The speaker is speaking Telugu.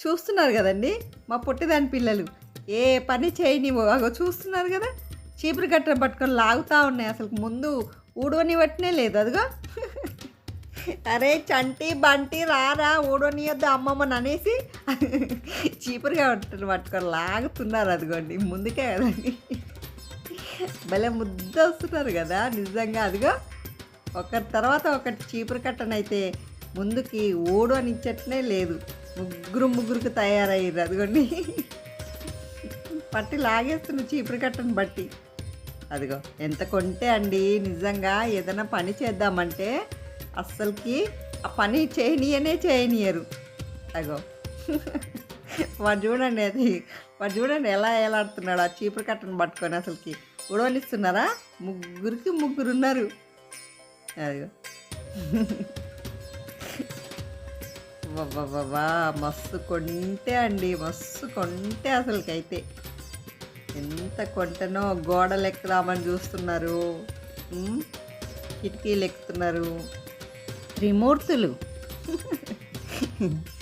చూస్తున్నారు కదండి మా పుట్టిదాని పిల్లలు. ఏ పని చేయనివో అగో చూస్తున్నారు కదా చీపురు కట్టను పట్టుకొని లాగుతూ ఉన్నాయి. అసలు ముందు ఊడవనివట్నే లేదు అదిగో. అరే చంటి బంటి రారా ఊడనియొద్దు అమ్మమ్మని అనేసి చీపురు కట్టను పట్టుకొని లాగుతున్నారు అదిగోండి. ముందుకే కదండి. భలే ముద్ద వస్తున్నారు కదా నిజంగా అదిగో. ఒకరి తర్వాత ఒకటి చీపురు కట్టనైతే ముందుకి ఓడు అని లేదు. ముగ్గురు ముగ్గురికి తయారయ్యారు అదిగోండి. పట్టి లాగేస్తున్న చీపురు కట్టను బట్టి. అదిగో ఎంత కొంటే అండి నిజంగా ఏదైనా పని చేద్దామంటే అస్సలకి ఆ పని చేయనీయనే చేయనీయరు. అగో వాడు చూడండి అది వాడు చూడండి ఎలా ఎలాడుతున్నాడు ఆ చీపురు కట్టను పట్టుకొని అసలుకి. ఉడవనిస్తున్నారా? ముగ్గురికి ముగ్గురు ఉన్నారు అదిగో. బాబా మస్తు కొంటే అండి మస్తు కొంటే అసలుకైతే. ఎంత కొంటనో గోడలు ఎక్కుదామని చూస్తున్నారు. కిటికీలు ఎక్కుతున్నారు త్రిమూర్తులు.